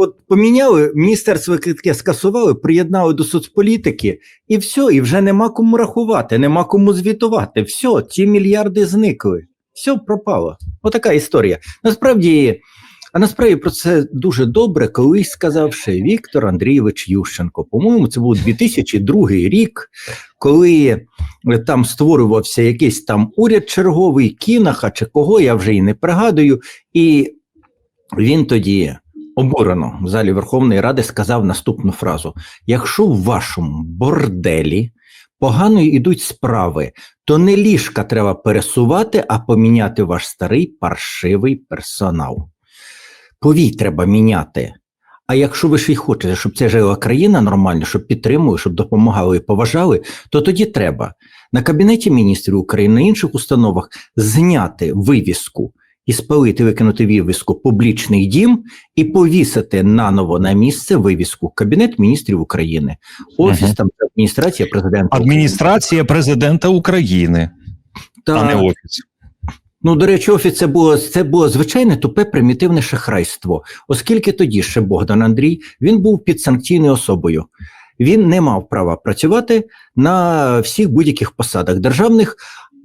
От поміняли, міністерство таке скасували, приєднали до соцполітики, і все, і вже нема кому рахувати, нема кому звітувати. Все, ці мільярди зникли. Все пропало. Отака історія. Насправді, а насправді про це дуже добре колись сказав ще Віктор Андрійович Ющенко. По-моєму, це був 2002 рік, коли там створювався якийсь там уряд черговий, кінаха чи кого, я вже і не пригадую. І він тоді обурено в залі Верховної Ради сказав наступну фразу: якщо в вашому борделі погано йдуть справи, то не ліжка треба пересувати, а поміняти ваш старий паршивий персонал. Повій треба міняти. А якщо ви ще й хочете, щоб це жила країна нормально, щоб підтримували, щоб допомагали і поважали, то тоді треба на Кабінеті міністрів України, на інших установах зняти вивіску і спалити, викинути вивіску публічний дім і повісити наново на місце вивіску Кабінет міністрів України, офіс там адміністрація президента. Адміністрація президента України, України. а не офіс. Ну, до речі, офіс це було це було звичайне тупе примітивне шахрайство, оскільки тоді ще Богдан Андрій він був підсанкційною особою. Він не мав права працювати на всіх будь-яких посадах державних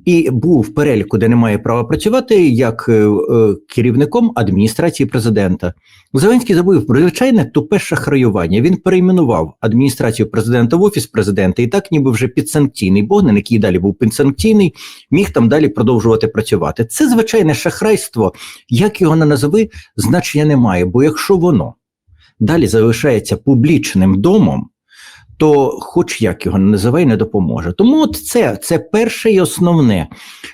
і був в переліку, де немає права працювати, як е, е, керівником адміністрації президента. Зеленський забув про звичайне тупе шахраювання. Він перейменував адміністрацію президента в офіс президента, і так, ніби вже підсанкційний Богдан, який далі був підсанкційний, міг там далі продовжувати працювати. Це звичайне шахрайство, як його не назови, значення немає. Бо якщо воно далі залишається публічним домом, то хоч як його не називай, не допоможе. Тому от це, це перше і основне.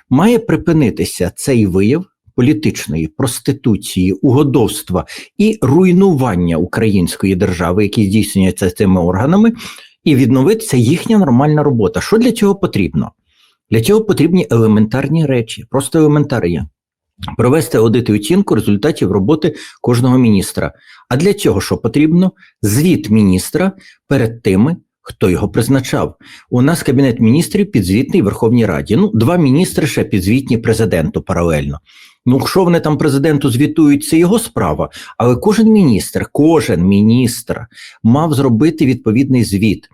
Має припинитися цей вияв політичної проституції, угодовства і руйнування української держави, які здійснюються цими органами, і відновитися їхня нормальна робота. Що для цього потрібно? Для цього потрібні елементарні речі, просто елементарні. Провести аудит і оцінку результатів роботи кожного міністра. А для цього що потрібно? Звіт міністра перед тими, хто його призначав. У нас кабінет міністрів підзвітний Верховній Раді. Ну, два міністри ще підзвітні президенту паралельно. Ну, що вони там президенту звітують, це його справа. Але кожен міністр, кожен міністр мав зробити відповідний звіт.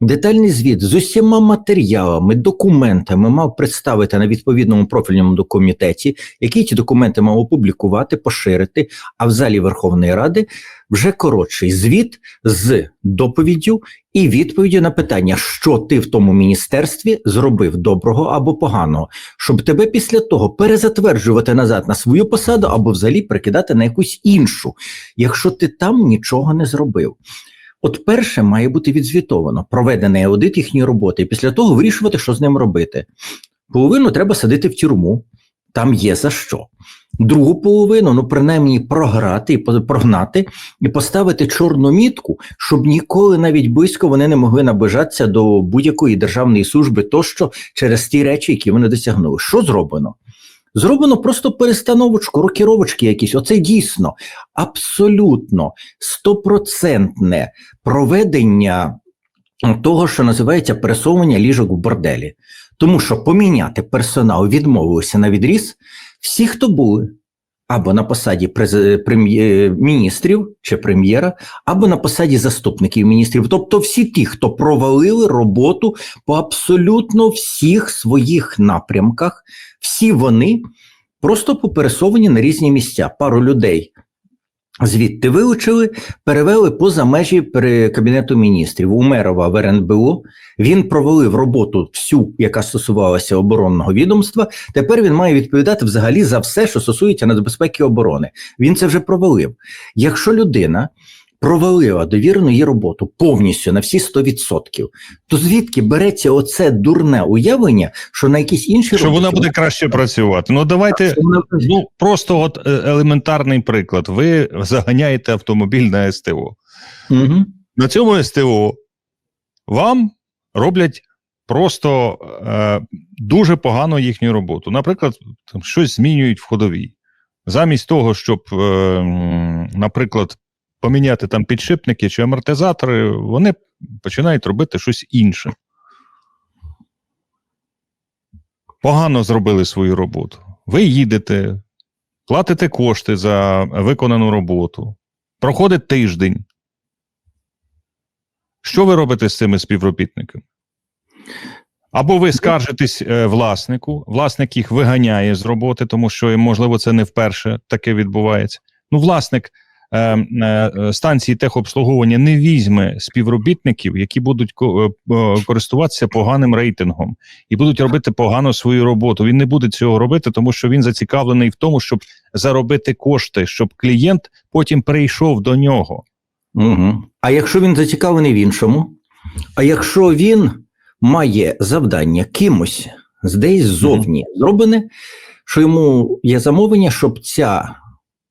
Детальний звіт з усіма матеріалами, документами мав представити на відповідному профільному комітеті, який ці документи мав опублікувати, поширити. А в залі Верховної Ради вже коротший звіт з доповіддю і відповіддю на питання, що ти в тому міністерстві зробив доброго або поганого, щоб тебе після того перезатверджувати назад на свою посаду або взагалі прикидати на якусь іншу, якщо ти там нічого не зробив. От перше має бути відзвітовано, проведений аудит їхньої роботи, і після того вирішувати, що з ним робити. Половину треба садити в тюрму, там є за що. Другу половину, ну принаймні, програти і прогнати і поставити чорну мітку, щоб ніколи навіть близько вони не могли наближатися до будь-якої державної служби, тощо через ті речі, які вони досягнули. Що зроблено? Зроблено просто перестановочку, рокіровочки якісь. Оце дійсно абсолютно стопроцентне проведення того, що називається пересовування ліжок в борделі. Тому що поміняти персонал відмовилися на відріз всі, хто були або на посаді міністрів чи прем'єра, або на посаді заступників міністрів. Тобто всі ті, хто провалили роботу по абсолютно всіх своїх напрямках, всі вони просто попересовані на різні місця. Пару людей звідти вилучили, перевели поза межі при кабінету міністрів. Умерова в РНБО. Він провалив роботу всю, яка стосувалася оборонного відомства. Тепер він має відповідати взагалі за все, що стосується надбезпеки оборони. Він це вже провалив. Якщо людина провалила довірену їй роботу повністю на всі 100%, то звідки береться оце дурне уявлення, що на якісь інші Що вона буде краще працювати. Ну давайте вона- ну просто от е, елементарний приклад. Ви заганяєте автомобіль на СТО. Мгм. На цьому СТО вам роблять просто е, дуже погано їхню роботу. Наприклад, там щось змінюють в ходовій. Замість того, щоб, е, наприклад, поміняти там підшипники чи амортизатори, вони починають робити щось інше. Погано зробили свою роботу. Ви їдете, платите кошти за виконану роботу. Проходить тиждень. Що ви робите з цими співробітниками? Або ви скаржитесь е, власнику, власник їх виганяє з роботи, тому що, можливо, це не вперше таке відбувається. Ну, власник станції техобслуговування не візьме співробітників, які будуть е, е, користуватися поганим рейтингом і будуть робити погано свою роботу. Він не буде цього робити, тому що він зацікавлений в тому, щоб заробити кошти, щоб клієнт потім прийшов до нього. Угу. А якщо він зацікавлений в іншому, а якщо він має завдання кимось десь ззовні зроблене, що йому є замовлення, щоб ця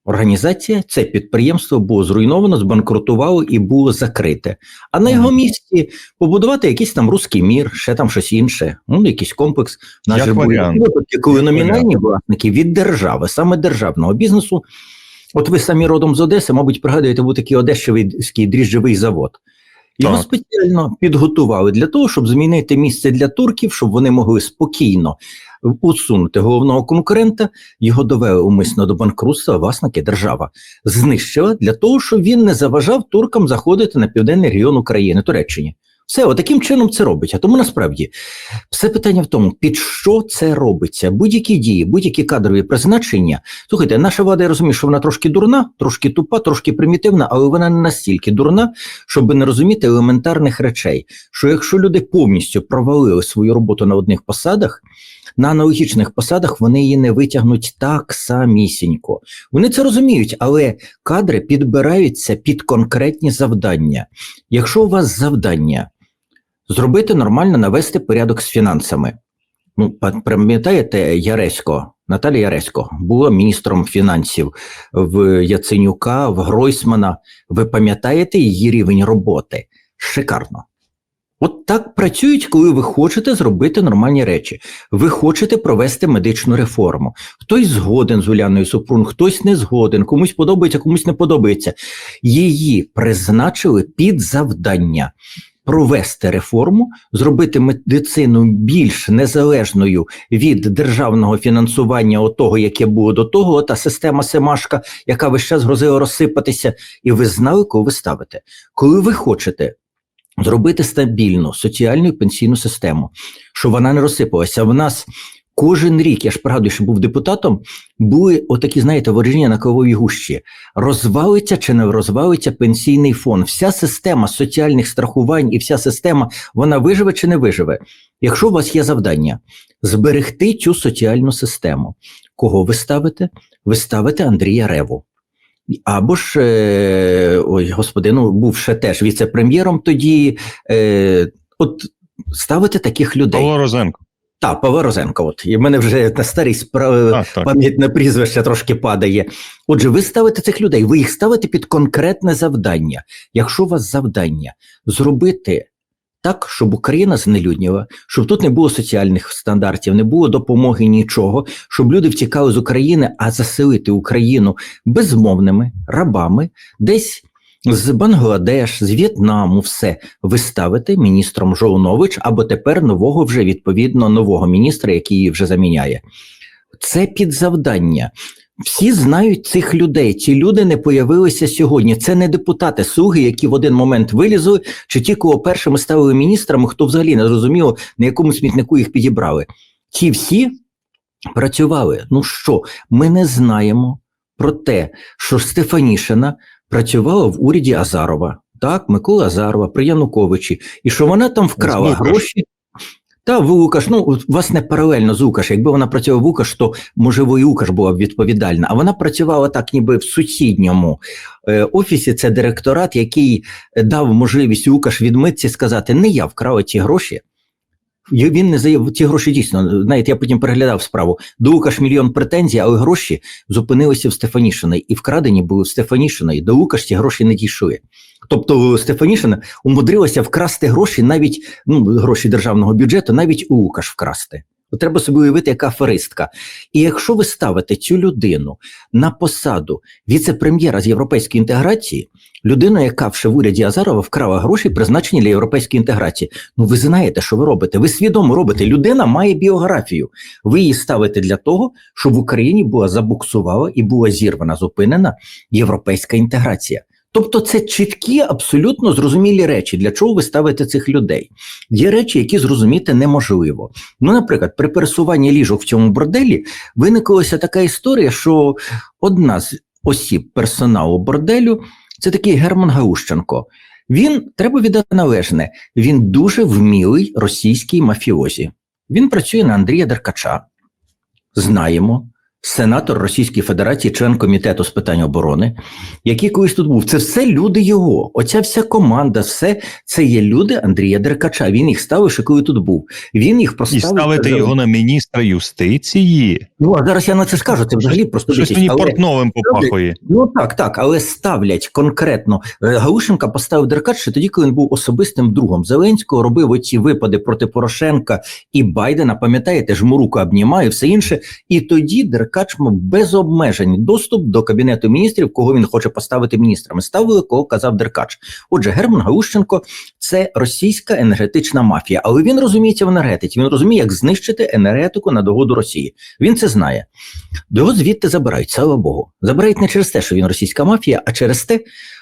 організація, це підприємство було зруйновано, збанкрутувало і було закрите. А на його місці побудувати якийсь там руський мір, ще там щось інше, ну якийсь комплекс. Як випадки, коли Як номінальні власники від держави, саме державного бізнесу. От ви самі родом з Одеси, мабуть, пригадуєте, був такий Одещевий дріжджовий завод. Його Так. спеціально підготували для того, щоб змінити місце для турків, щоб вони могли спокійно усунути головного конкурента. Його довели умисно до банкрутства, власники держава знищила для того, щоб він не заважав туркам заходити на південний регіон України, Туреччині. Все, отаким чином це робить. Тому насправді все питання в тому, під що це робиться. Будь-які дії, будь-які кадрові призначення. Слухайте, наша влада я розумію, що вона трошки дурна, трошки тупа, трошки примітивна, але вона не настільки дурна, щоб не розуміти елементарних речей. Що якщо люди повністю провалили свою роботу на одних посадах, на аналогічних посадах вони її не витягнуть так самісінько. Вони це розуміють, але кадри підбираються під конкретні завдання. Якщо у вас завдання зробити нормально, навести порядок з фінансами. Ну, пам'ятаєте, Яресько, Наталя Яресько була міністром фінансів в Яценюка, в Гройсмана. Ви пам'ятаєте її рівень роботи? Шикарно. От так працюють, коли ви хочете зробити нормальні речі. Ви хочете провести медичну реформу. Хтось згоден з Уляною Супрун, хтось не згоден, комусь подобається, комусь не подобається. Її призначили під завдання провести реформу, зробити медицину більш незалежною від державного фінансування, от яке було до того, та система Семашка, яка весь час грозила розсипатися, і ви знали, кого ви ставите. Коли ви хочете зробити стабільну соціальну і пенсійну систему, щоб вона не розсипалася. В нас кожен рік, я ж пригадую, що був депутатом, були отакі, знаєте, ворожіння на кавовій гущі. Розвалиться чи не розвалиться пенсійний фонд. Вся система соціальних страхувань і вся система, вона виживе чи не виживе. Якщо у вас є завдання зберегти цю соціальну систему, кого ви ставите? Ви ставите Андрія Реву. Або ж, е, ой, господи, ну був ще теж віце-прем'єром тоді. Е, от ставити таких людей. Павло Розенко. Так, Павло Розенко, от і в мене вже на старість пра- Так, так. на прізвище трошки падає. Отже, ви ставите цих людей, ви їх ставите під конкретне завдання. Якщо у вас завдання зробити так, щоб Україна знелюдніла, щоб тут не було соціальних стандартів, не було допомоги нічого, щоб люди втікали з України, а заселити Україну безмовними рабами, десь з Бангладеш, з В'єтнаму, все ви ставите міністром Жолнович або тепер нового вже відповідно нового міністра, який її вже заміняє. Це під завдання. Всі знають цих людей. Ці люди не появилися сьогодні. Це не депутати слуги, які в один момент вилізли, чи ті, кого першими ставили міністрами, хто взагалі не зрозуміло, на якому смітнику їх підібрали. Ті всі працювали. Ну що, ми не знаємо про те, що Стефанішина працювала в уряді Азарова. Так, Микола Азарова при Януковичі, і що вона там вкрала гроші. Та в Лукаш, ну власне, паралельно з Лукаш. Якби вона працювала в Лукаш, то можливо і Лукаш була б відповідальна. А вона працювала так, ніби в сусідньому е, офісі. Це директорат, який е, дав можливість Лукаш відмитці сказати: не я вкрала ці гроші. Він не заявив ті гроші дійсно. Знаєте, я потім переглядав справу. До Лукаш мільйон претензій, але гроші зупинилися в Стефанішиної і вкрадені були в Стефанішиної. До Лукаш ці гроші не дійшли. Тобто Стефанішина умудрилася вкрасти гроші, навіть ну, гроші державного бюджету, навіть у Лукаш вкрасти. Треба собі уявити, яка аферистка. І якщо ви ставите цю людину на посаду віце-прем'єра з європейської інтеграції, людина, яка в в уряді Азарова вкрала гроші, призначені для європейської інтеграції, ну ви знаєте, що ви робите. Ви свідомо робите. Людина має біографію. Ви її ставите для того, щоб в Україні була забуксувала і була зірвана, зупинена європейська інтеграція. Тобто, це чіткі, абсолютно зрозумілі речі, для чого ви ставите цих людей. Є речі, які зрозуміти неможливо. Ну, наприклад, при пересуванні ліжок в цьому борделі виниклася така історія, що одна з осіб персоналу борделю це такий Герман Гаущенко. Він треба віддати належне. Він дуже вмілий російський мафіозі. Він працює на Андрія Деркача. Знаємо. Сенатор Російської Федерації, член комітету з питань оборони, який колись тут був. Це все люди його. Оця вся команда, все це є люди Андрія Деркача. Він їх ставив, ще коли тут був. Він їх І ставити казав, його на міністра юстиції. Ну а зараз я на це скажу. Це взагалі просто Щось мені Але- портновим попахує. Ну так, так, але ставлять конкретно. Е, Галушенка поставив Деркач ще тоді, коли він був особистим другом Зеленського, робив оці випади проти Порошенка і Байдена. Пам'ятаєте, жмуруку обнімає, все інше. І тоді Деркач мав без обмежень доступ до кабінету міністрів, кого він хоче поставити міністрами. Ставили, кого казав Деркач. Отже, Герман Галущенко це російська енергетична мафія, але він розуміється в енергетиці. Він розуміє, як знищити енергетику на догоду Росії. Він це знає. Його звідти забирають, слава Богу. Забирають не через те, що він російська мафія, а через те,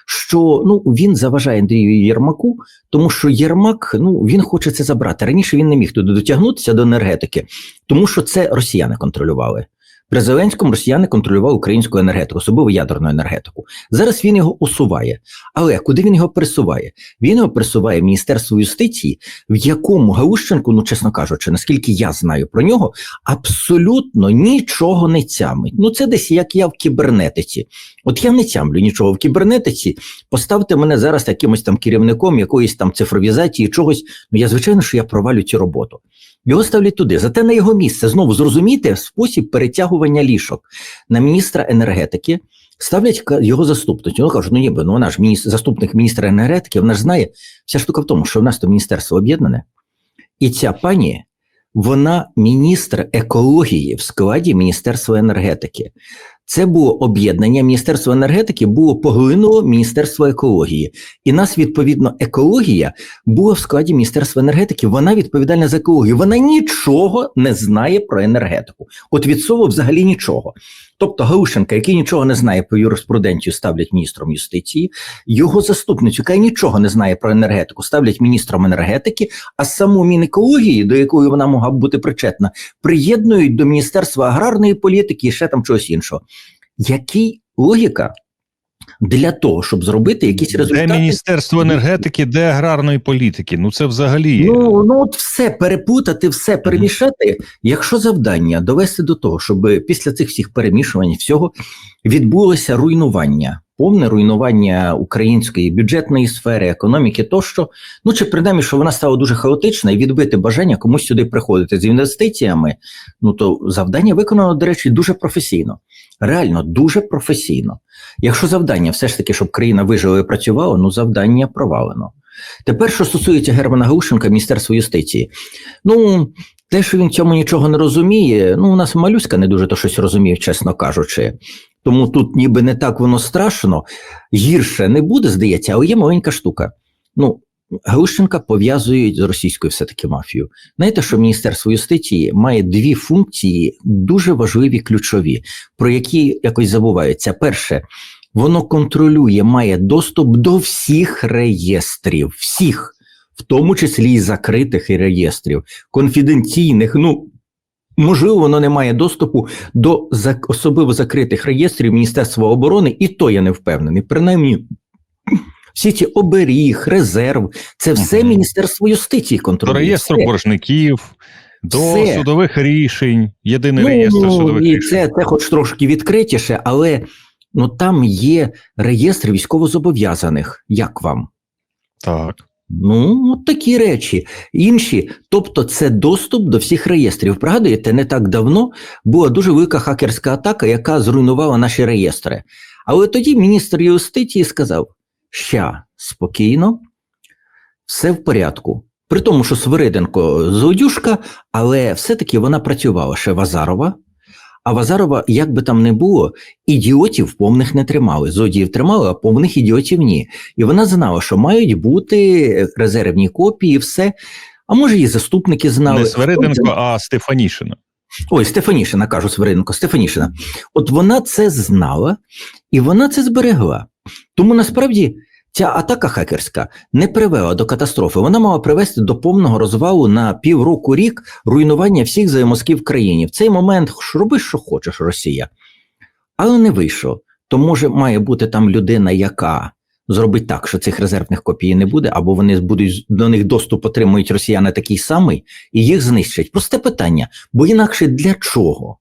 що ну він заважає Андрію Єрмаку, тому що Єрмак ну він хоче це забрати. Раніше він не міг туди дотягнутися до енергетики, тому що це росіяни контролювали. При Зеленському росіяни контролювали українську енергетику, особливо ядерну енергетику. Зараз він його усуває. Але куди він його присуває? Він його присуває в Міністерство юстиції, в якому Галущенко, ну чесно кажучи, наскільки я знаю про нього, абсолютно нічого не тямить. Ну це десь як я в кібернетиці. От я не тямлю нічого в кібернетиці. Поставте мене зараз якимось там керівником якоїсь там цифровізації, чогось. Ну я звичайно, що я провалю цю роботу. Його ставлять туди. Зате на його місце знову зрозуміти спосіб перетягування ліжок на міністра енергетики. Ставлять його заступницю. Ну кажуть, ну ніби ну вона ж міністр, заступник міністра енергетики, вона ж знає. Вся штука в тому, що в нас то міністерство об'єднане, і ця пані, вона міністр екології в складі Міністерства енергетики. Це було об'єднання. Міністерство енергетики було поглинуло Міністерство екології. І нас, відповідно, екологія була в складі Міністерства енергетики. Вона відповідальна за екологію. Вона нічого не знає про енергетику. От від слова взагалі нічого. Тобто Гаушенка, який нічого не знає про юриспруденцію, ставлять міністром юстиції, його заступницю, яка нічого не знає про енергетику, ставлять міністром енергетики, а саму Мінекології, до якої вона могла б бути причетна, приєднують до Міністерства аграрної політики і ще там чогось іншого. Який логіка для того, щоб зробити якісь результати. Де? Міністерство енергетики, де аграрної політики? Ну це взагалі. Ну, ну от все перепутати, все перемішати. Якщо завдання довести до того, щоб після цих всіх перемішувань всього відбулося руйнування, повне руйнування української бюджетної сфери, економіки, тощо, ну чи принаймні, що вона стала дуже хаотична і відбити бажання комусь сюди приходити з інвестиціями, ну то завдання виконано, до речі, дуже професійно. Реально дуже професійно. Якщо завдання все ж таки, щоб країна вижила і працювала, ну завдання провалено. Тепер, що стосується Германа Гаушенка, Міністерства юстиції, ну те, що він цьому нічого не розуміє, ну у нас малюська не дуже то щось розуміє, чесно кажучи. Тому тут ніби не так воно страшно, гірше не буде, здається, але є маленька штука. Ну, Гаущенка пов'язують з російською все-таки мафією. Знаєте, що Міністерство юстиції має дві функції дуже важливі, ключові, про які якось забуваються. Перше, воно контролює, має доступ до всіх реєстрів, всіх, в тому числі і закритих і реєстрів, конфіденційних. Ну можливо, воно не має доступу до особливо закритих реєстрів Міністерства оборони, і то я не впевнений. Принаймні, всі ці оберіг, резерв, це все Мгм. Міністерство юстиції До контролює. реєстру Все. боржників, до Все. судових рішень, єдиний Ну, реєстр судових і рішень. це, це хоч трошки відкритіше, але ну там є реєстр військовозобов'язаних. Як вам? Так. Ну, от такі речі. Інші, тобто, це доступ до всіх реєстрів. Пригадуєте, не так давно була дуже велика хакерська атака, яка зруйнувала наші реєстри. Але тоді міністр юстиції сказав: ща, спокійно, все в порядку. При тому, що Свириденко злодюшка, але все-таки вона працювала ще Вазарова. А Вазарова, як би там не було, ідіотів повних не тримали. Злодіїв тримали, а повних ідіотів ні. І вона знала, що мають бути резервні копії, все. А може, і заступники знали. Не це? а Стефанішина. Ой, Стефанішина, кажу Свириденко, Стефанішина. От вона це знала і вона це зберегла. Тому насправді ця атака хакерська не привела до катастрофи. Вона мала привести до повного розвалу на півроку рік руйнування всіх взаємосків в країні. В цей момент роби, що хочеш, Росія. Але не вийшло. То може має бути там людина, яка зробить так, що цих резервних копій не буде, або вони будуть до них доступ отримують росіяни такий самий, і їх знищать. Просте питання, бо інакше для чого?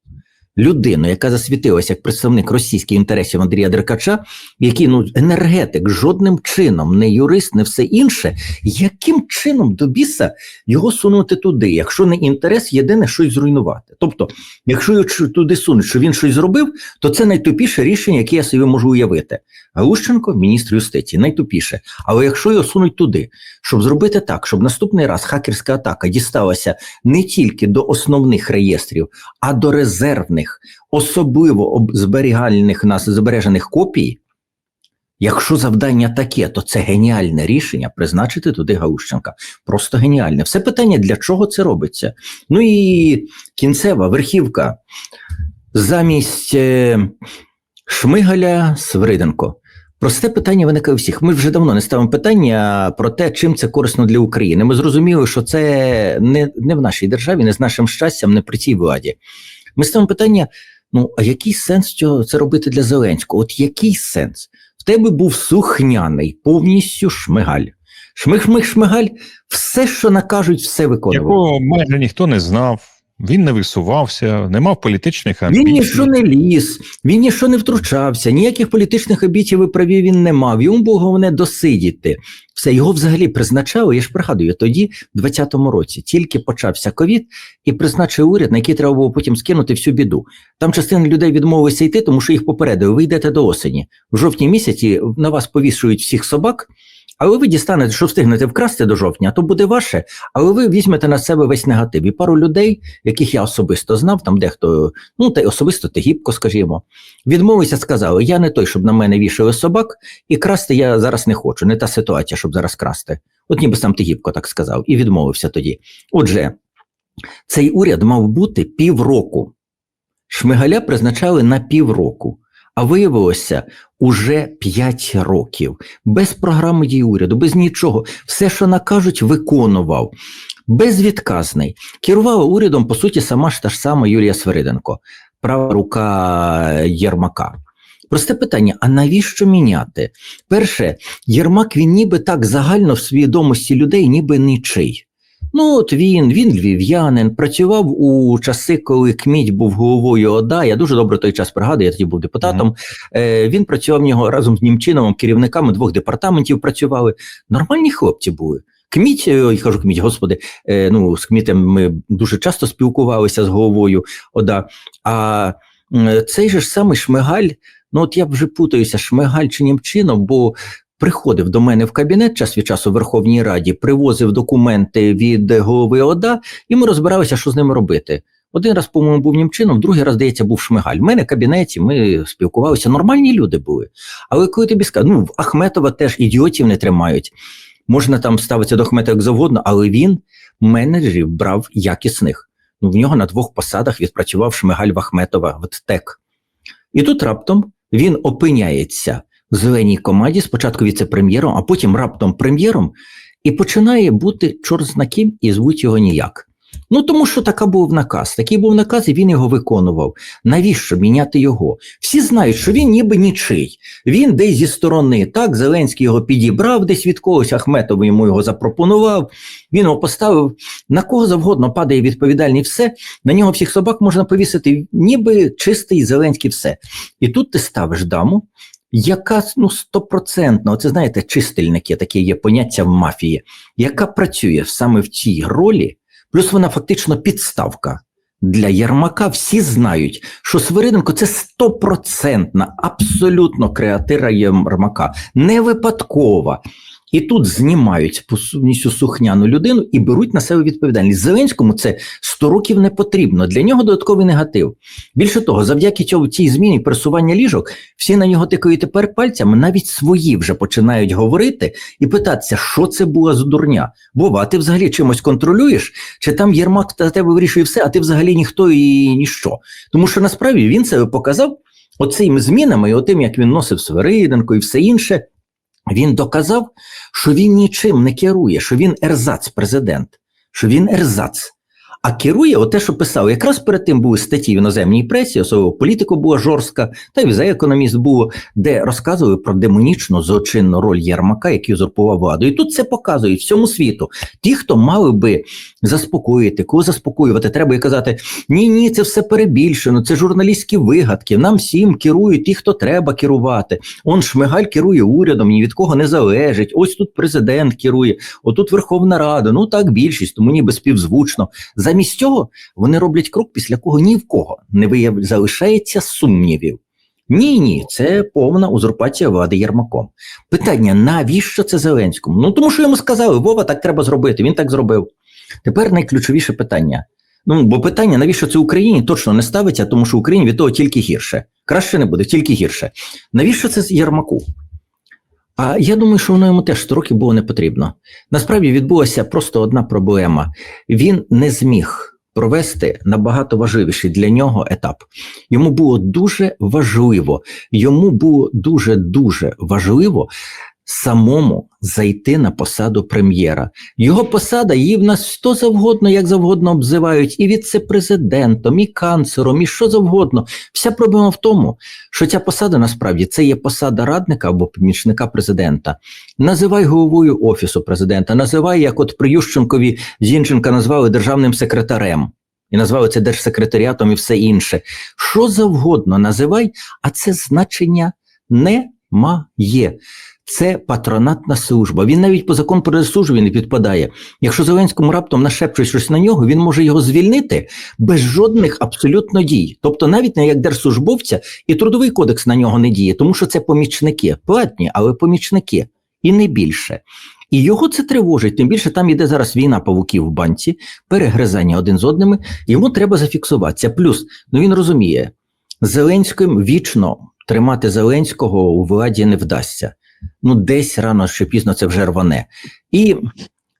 Людину, яка засвітилася як представник російських інтересів Андрія Деркача, який ну енергетик, жодним чином, не юрист, не все інше, яким чином до біса його сунути туди, якщо не інтерес, єдине щось зруйнувати. Тобто, якщо чу- туди сунуть, що він щось зробив, то це найтупіше рішення, яке я собі можу уявити. Галущенко, міністр юстиції, найтупіше. Але якщо його сунуть туди, щоб зробити так, щоб наступний раз хакерська атака дісталася не тільки до основних реєстрів, а до резервних, особливо зберігальних нас збережених копій. Якщо завдання таке, то це геніальне рішення призначити туди Гаущенка. Просто геніальне. Все питання, для чого це робиться. Ну і кінцева верхівка замість е, Шмигаля Свириденко. Просте питання виникає у всіх. Ми вже давно не ставимо питання про те, чим це корисно для України. Ми зрозуміли, що це не, не в нашій державі, не з нашим щастям, не при цій владі. Ми ставимо питання: ну а який сенс цього це робити для Зеленського? От який сенс? В тебе був сухняний, повністю шмигаль. Шмих-шмих шмигаль, все, що накажуть, все виконував. якого майже ніхто не знав, він не висувався, не мав політичних Він амбіцій. ніщо не ліз, він ніщо не втручався, ніяких політичних обіців і правів він не мав. Йому було головне досидіти. Все, його взагалі призначали, я ж пригадую, тоді, в 20-му році, тільки почався ковід і призначив уряд, на який треба було потім скинути всю біду. Там частина людей відмовилася йти, тому що їх попередили, ви йдете до осені. В жовтні місяці на вас повішують всіх собак, але ви дістанете, що встигнете вкрасти до жовтня, то буде ваше, але ви візьмете на себе весь негатив. І пару людей, яких я особисто знав, там дехто, ну та й особисто Тегібко, скажімо, відмовився, сказали: я не той, щоб на мене вішали собак, і красти я зараз не хочу. Не та ситуація, щоб зараз красти. От ніби сам Тегібко так сказав, і відмовився тоді. Отже, цей уряд мав бути півроку. Шмигаля призначали на півроку, а виявилося уже 5 років. Без програми дій уряду, без нічого. Все, що накажуть, виконував. Безвідказний. Керувала урядом, по суті, сама ж та ж сама Юлія Свириденко, права рука Єрмака. Просте питання: а навіщо міняти? Перше, Єрмак він ніби так загально в свідомості людей, ніби нічий. Ну, от він, він львів'янин, працював у часи, коли Кміть був головою ОДА. Я дуже добре той час пригадую, я тоді був депутатом. Е, він працював в нього разом з Німчиновим, керівниками двох департаментів працювали. Нормальні хлопці були. Кміть, е, ой, кажу Кміть, господи, е, ну, з Кмітем ми дуже часто спілкувалися з головою ОДА. А м, цей же ж самий Шмигаль, ну от я вже путаюся, Шмигаль чи Німчинов, бо приходив до мене в кабінет час від часу в Верховній Раді, привозив документи від голови ОДА, і ми розбиралися, що з ними робити. Один раз, по-моєму, був німчином, другий раз, здається, був Шмигаль. В мене в кабінеті ми спілкувалися, нормальні люди були. Але коли тобі скажуть, ну, в Ахметова теж ідіотів не тримають. Можна там ставитися до Ахметова як завгодно, але він менеджерів брав якісних. Ну, в нього на двох посадах відпрацював Шмигаль в Ахметова в ТЕК. І тут раптом він опиняється зеленій команді, спочатку віце-прем'єром, а потім раптом прем'єром, і починає бути чорт зна ким, і звуть його ніяк. Ну тому що така був наказ. Такий був наказ, і він його виконував. Навіщо міняти його? Всі знають, що він ніби нічий. Він десь зі сторони. Так, Зеленський його підібрав десь від когось, Ахметов йому його запропонував. Він його поставив на кого завгодно падає відповідальність все. На нього всіх собак можна повісити, ніби чистий Зеленський все. І тут ти ставиш даму, яка ну стопроцентно, це знаєте, чистильники, таке є поняття в мафії, яка працює саме в цій ролі, плюс вона фактично підставка. Для Ярмака всі знають, що Свириденко це стопроцентна, абсолютно креатира Єрмака, не випадкова. І тут знімають повністю сухняну людину і беруть на себе відповідальність. Зеленському це 100 років не потрібно. Для нього додатковий негатив. Більше того, завдяки цьому цій зміні пресування ліжок, всі на нього тикають тепер пальцями, навіть свої вже починають говорити і питатися, що це була за дурня. Вова, а ти взагалі чимось контролюєш? Чи там Єрмак за тебе вирішує все, а ти взагалі ніхто і ніщо? Тому що насправді він себе показав Оцими змінами і отим, як він носив Свириденко і все інше, він доказав, що він нічим не керує, що він ерзац президент, що він ерзац. А керує оте, що писав. Якраз перед тим були статті в іноземній пресі, особливо політику була жорстка, та й за економіст було, де розказували про демонічну злочинну роль Єрмака, який узурпував владу. І тут це показують всьому світу. Ті, хто мали би заспокоїти, кого заспокоювати, треба і казати: ні, ні, це все перебільшено, це журналістські вигадки. Нам всім керують ті, хто треба керувати. Он Шмигаль керує урядом, ні від кого не залежить. Ось тут президент керує, отут Верховна Рада. Ну так більшість, тому ніби співзвучно. Замість цього вони роблять крок, після кого ні в кого не вияв... залишається сумнівів. Ні, ні, це повна узурпація влади Єрмаком. Питання: навіщо це Зеленському? Ну тому що йому сказали, Вова, так треба зробити. Він так зробив. Тепер найключовіше питання. Ну, бо питання, навіщо це Україні, точно не ставиться, тому що Україні від того тільки гірше. Краще не буде, тільки гірше. Навіщо це з Єрмаку? А я думаю, що воно йому теж 100 років було не потрібно. Насправді відбулася просто одна проблема. Він не зміг провести набагато важливіший для нього етап. Йому було дуже важливо, йому було дуже дуже важливо самому зайти на посаду прем'єра. Його посада її в нас хто завгодно, як завгодно обзивають, і віце-президентом, і канцлером, і що завгодно. Вся проблема в тому, що ця посада насправді це є посада радника або помічника президента. Називай головою офісу президента, називай, як от при Ющенкові Зінченка назвали державним секретарем. І назвали це держсекретаріатом і все інше. Що завгодно називай, а це значення немає. Це патронатна служба. Він навіть по закону про службу не підпадає. Якщо Зеленському раптом нашепчуть щось на нього, він може його звільнити без жодних абсолютно дій. Тобто, навіть не як держслужбовця, і трудовий кодекс на нього не діє, тому що це помічники, платні, але помічники, і не більше. І його це тривожить. Тим більше там іде зараз війна павуків в банці, перегризання один з одними. Йому треба зафіксуватися. Плюс, ну він розуміє, Зеленським вічно тримати Зеленського у владі не вдасться. Ну, десь рано чи пізно це вже рване. І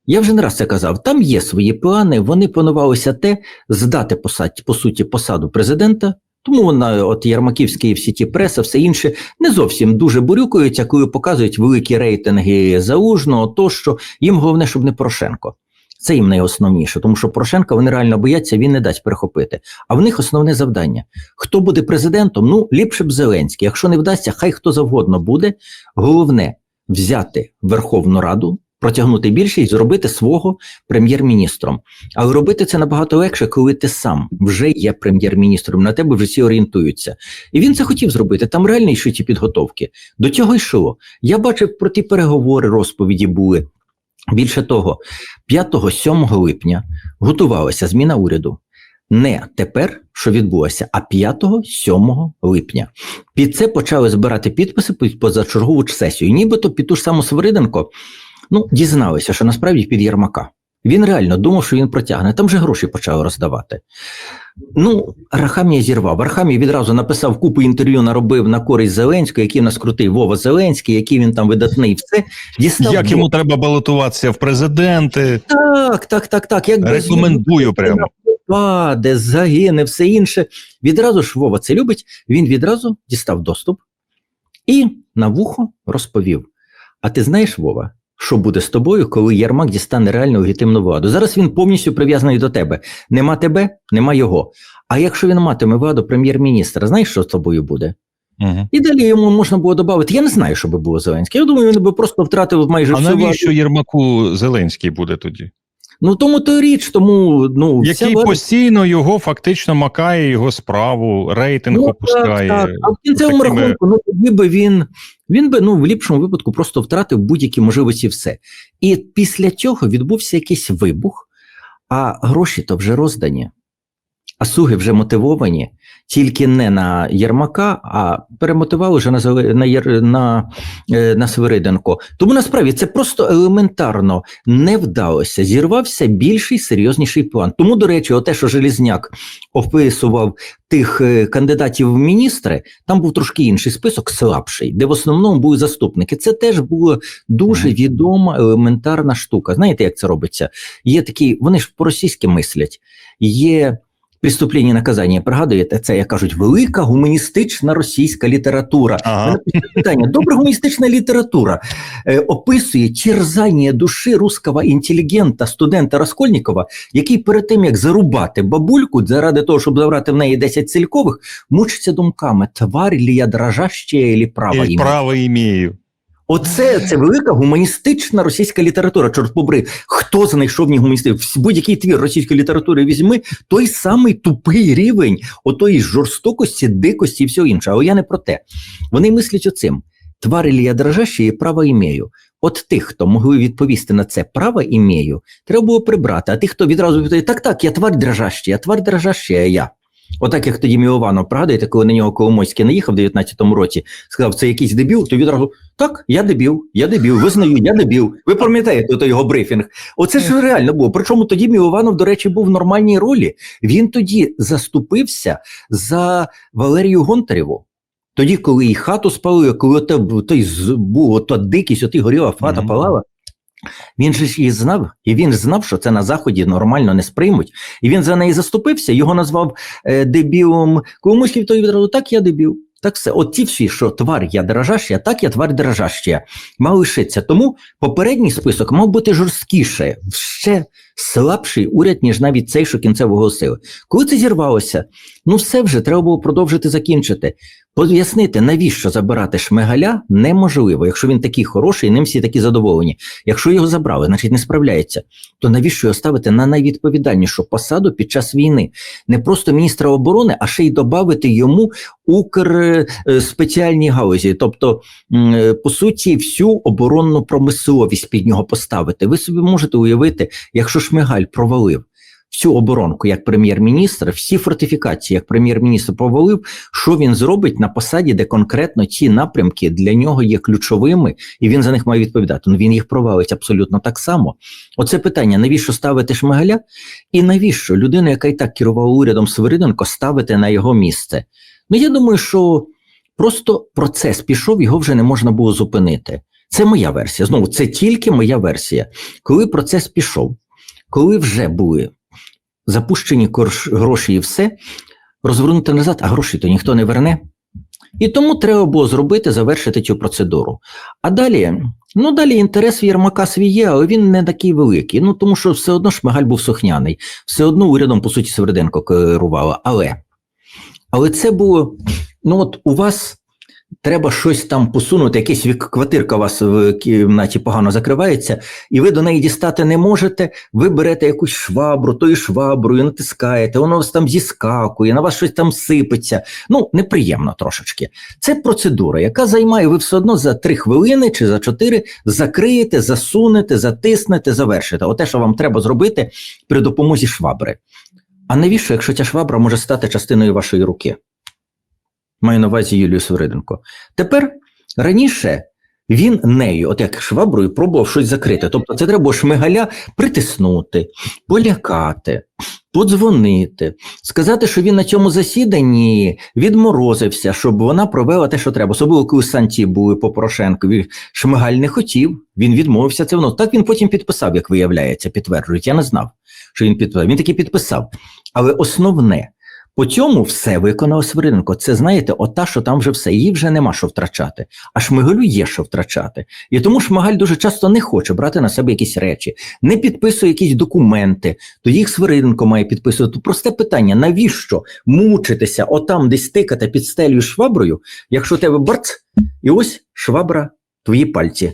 я вже не раз це казав: там є свої плани. Вони планувалися те здати посад, по суті посаду президента. Тому вона, от Ярмаківський всі ті преса, все інше не зовсім дуже бурюкуються, коли показують великі рейтинги залужного, то що їм головне, щоб не Порошенко. Це їм найосновніше, тому що Порошенка вони реально бояться, він не дасть перехопити. А в них основне завдання: хто буде президентом? Ну ліпше б Зеленський. Якщо не вдасться, хай хто завгодно буде. Головне взяти Верховну Раду, протягнути більшість, зробити свого прем'єр-міністром. Але робити це набагато легше, коли ти сам вже є прем'єр-міністром. На тебе вже всі орієнтуються. І він це хотів зробити. Там реально йшли ті підготовки. До цього йшло. Я бачив про ті переговори, розповіді були. Більше того, 5-7 липня готувалася зміна уряду. Не тепер, що відбулося, а 5-7 липня. Під це почали збирати підписи під позачергову сесію. Нібито під ту ж саму Свириденко ну, дізналися, що насправді під Єрмака. Він реально думав, що він протягне. Там же гроші почали роздавати. Ну, Рахамія зірвав. Архамій відразу написав купу інтерв'ю, наробив на користь Зеленського, який в нас крутий Вова Зеленський, який він там видатний. Все дістав Як йому треба балотуватися в президенти? так, так, так, так. Як Рекомендую нього прямо. Паде, загине, все інше. Відразу ж Вова це любить. Він відразу дістав доступ і на вухо розповів: А ти знаєш, Вова, що буде з тобою, коли Ярмак дістане реальну легітимну владу? Зараз він повністю прив'язаний до тебе. Нема тебе, нема його. А якщо він матиме владу прем'єр-міністра, знаєш, що з тобою буде? Угу. І далі йому можна було додати. Я не знаю, що би було Зеленський. Я думаю, він би просто втратив майже А всю владу. навіщо Єрмаку Зеленський буде тоді? Ну тому то річ, тому ну Який вся... постійно його фактично макає його справу, рейтинг Ну, опускає. Так, так. А в кінцевому такими- рахунку, ну тоді би він, він би ну в ліпшому випадку просто втратив будь-які можливості все. І після цього відбувся якийсь вибух, а гроші то вже роздані. А суги вже мотивовані тільки не на Єрмака, а перемотивали вже на на, на, е, на Свириденко. Тому насправді це просто елементарно не вдалося. Зірвався більший серйозніший план. Тому, до речі, оте, що Желізняк описував тих е, кандидатів в міністри, там був трошки інший список, слабший, де в основному були заступники. Це теж була дуже відома елементарна штука. Знаєте, як це робиться? Є такі, вони ж по-російськи мислять. Є «Преступлення і наказання. Пригадуєте, це як кажуть, велика гуманістична російська література. Ага. Питання. Добра гуманістична література е, описує терзання душі русского інтелігента, студента Раскольнікова, який перед тим, як зарубати бабульку, заради того, щоб забрати в неї 10 цількових, мучиться думками: тварь лі я дрожаща, і право право імею. Оце це велика гуманістична російська література. Чорт побри, хто знайшов ні гуманістів? Будь-який твір російської літератури візьми той самий тупий рівень отої жорстокості, дикості і всього іншого. Але я не про те. Вони мислять оцим. Твари я дрожащі і право імею. От тих, хто могли відповісти на це право імею, треба було прибрати. А тих, хто відразу відповідає, так, так, я тварь дрожащий, я тварь а я. Отак, як тоді Мілованов, пригадуєте, коли на нього Коломойський наїхав в 19-му році, сказав, це якийсь дебіл, то відразу так, я дебіл, я дебіл, визнаю, я дебіл. Ви пам'ятаєте той його брифінг? Оце ж реально було. Причому тоді Мілованов, до речі, був в нормальній ролі. Він тоді заступився за Валерію Гонтарєву. Тоді, коли і хату спалили, коли оте, б- той був ото дикість, оті горіла хата Мгм. палала. Він же ж і знав, і він знав, що це на заході нормально не сприймуть. І він за неї заступився, його назвав е, дебілом. Коломойський той відразу, так я дебіл. Так все, от всі, що твар я дрожаща, так я твар дрожаща, мав лишитися. Тому попередній список мав бути жорсткіше, ще слабший уряд, ніж навіть цей, що кінцево оголосили. Коли це зірвалося, ну все вже треба було продовжити закінчити. Пояснити, навіщо забирати шмигаля, неможливо. Якщо він такий хороший, ним всі такі задоволені. Якщо його забрали, значить не справляється. То навіщо його ставити на найвідповідальнішу посаду під час війни? Не просто міністра оборони, а ще й додати йому укр е, спеціальні галузі, тобто, по суті, всю оборонну промисловість під нього поставити. Ви собі можете уявити, якщо Шмигаль провалив. Всю оборонку як прем'єр-міністр, всі фортифікації як прем'єр-міністр провалив, що він зробить на посаді, де конкретно ті напрямки для нього є ключовими, і він за них має відповідати. Ну він їх провалить абсолютно так само. Оце питання: навіщо ставити Шмигаля, і навіщо людину, яка і так керувала урядом Свириденко, ставити на його місце? Ну я думаю, що просто процес пішов, його вже не можна було зупинити. Це моя версія. Знову це тільки моя версія. Коли процес пішов, коли вже були запущені гроші і все, розвернути назад, а гроші то ніхто не верне. І тому треба було зробити, завершити цю процедуру. А далі, ну далі інтерес в Єрмака свій є, але він не такий великий. Ну тому що все одно Шмигаль був сухняний, все одно урядом, по суті, Сверденко керувала. Але, але це було, ну от у вас треба щось там посунути, якась квартирка у вас в кімнаті погано закривається, і ви до неї дістати не можете. Ви берете якусь швабру, тою шваброю натискаєте, воно вас там зіскакує, на вас щось там сипеться. Ну, неприємно трошечки. Це процедура, яка займає ви все одно за три хвилини чи за чотири закриєте, засунете, затиснете, завершите. Оте, що вам треба зробити при допомозі швабри. А навіщо, якщо ця швабра може стати частиною вашої руки? Маю на увазі Юлію Свириденко. Тепер раніше він нею, от як шваброю, пробував щось закрити. Тобто це треба шмигаля притиснути, полякати, подзвонити, сказати, що він на цьому засіданні відморозився, щоб вона провела те, що треба. Особливо, коли санкції були по Порошенкові. Шмигаль не хотів, він відмовився. Це воно. Так він потім підписав, як виявляється, підтверджують. Я не знав, що він підписав. Він таки підписав. Але основне. По цьому все виконав Свириденко. Це знаєте, ота, що там вже все, її вже нема що втрачати. А Шмигалю є що втрачати. І тому Шмигаль дуже часто не хоче брати на себе якісь речі, не підписує якісь документи, то їх Свириденко має підписувати. Просте питання: навіщо мучитися, отам десь тикати під стелею шваброю, якщо тебе барц, і ось швабра, твої пальці.